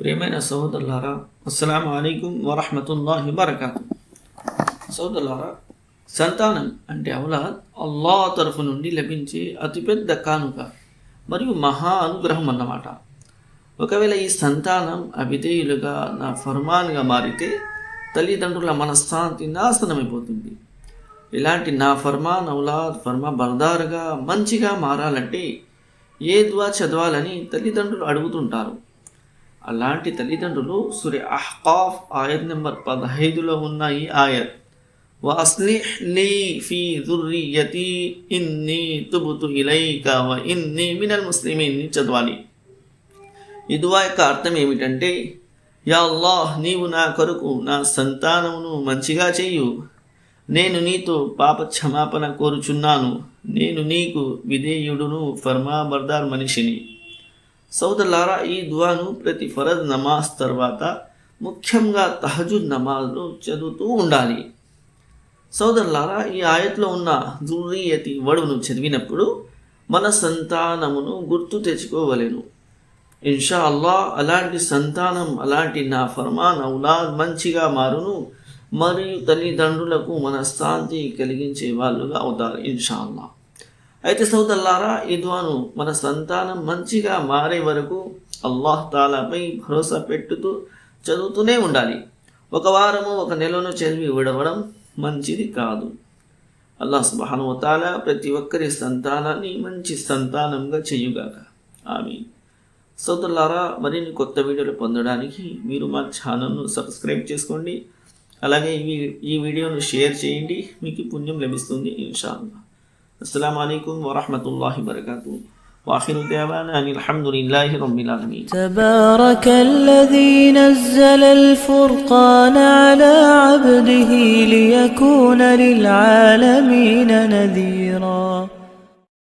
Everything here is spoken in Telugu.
ప్రియమైన సహోదరులారా అస్సలం అయికం వరహమతుల్లాహి వబర్కాతు. సహోదరులారా సంతానం అంటే అవలాద్ అల్లాహ్ తరఫు నుండి లభించే అతిపెద్ద కానుక మరియు మహా అనుగ్రహం అన్నమాట. ఒకవేళ ఈ సంతానం అవిధేయులుగా నా ఫర్మాన్గా మారితే తల్లిదండ్రుల మనశ్శాంతి నాశనమైపోతుంది. ఇలాంటి నా ఫర్మాన్ ఔలాద్ ఫర్మా బర్దారుగా మంచిగా మారాలంటే ఏ ద్వా చదవాలని తల్లిదండ్రులు అడుగుతుంటారు. అలాంటి తల్లిదండ్రులు సురే అహ్కాఫ్ ఆయత్ నెంబర్ పదహైదులో ఉన్న ఈ ఆయత్. వాస్లిహ్ లీ ఫీ దుర్రియతి ఇన్ని తుబుతు ఇలైక వ ఇన్ని మినల్ ముస్లిమీన్ని చదవాలి. ఇదువా యొక్క అర్థం ఏమిటంటే యా అల్లాహ్ నీవు నా కొరకు నా సంతానమును మంచిగా చేయు. నేను నీతో పాప క్షమాపణ కోరుచున్నాను. నేను నీకు విధేయుడును ఫర్మాబర్దార్ మనిషిని. సోదరులారా ఈ దువాను ప్రతి ఫరద్ నమాజ్ తర్వాత ముఖ్యంగా తహజుద్ నమాజ్ను చదువుతూ ఉండాలి. సోదరులారా ఈ ఆయత్లో ఉన్న దుర్రీయతి వడువును చదివినప్పుడు మన సంతానమును గుర్తు తెచ్చుకోవలేను. ఇన్షా అల్లా అలాంటి సంతానం అలాంటి నా ఫర్మాన్ ఔలాద్ మంచిగా మారును. మరియు తల్లిదండ్రులకు మనశ్శాంతి కలిగించే వాళ్ళుగా అవుతారు ఇన్షా అల్లా అయితే సోదల్లారా ఇద్వాను మన సంతానం మంచిగా మారే వరకు అల్లాహ్ తాలాపై భరోసా పెట్టుతూ చదువుతూనే ఉండాలి. ఒక వారము ఒక నెలను చదివి విడవడం మంచిది కాదు. అల్లాహ్ సుబహాను ప్రతి ఒక్కరి సంతానాన్ని మంచి సంతానంగా చేయుగాక. ఆమె సోదరులారా మరిన్ని కొత్త వీడియోలు పొందడానికి మీరు మా ఛానల్ను సబ్స్క్రైబ్ చేసుకోండి. అలాగే ఈ ఈ వీడియోను షేర్ చేయండి. మీకు పుణ్యం లభిస్తుంది ఇన్షాల్లా السلام عليكم ورحمة الله وبركاته. وآخر دعوانا أن الحمد لله رب العالمين. تبارك الذي نزل الفرقان على عبده ليكون للعالمين نذيرا.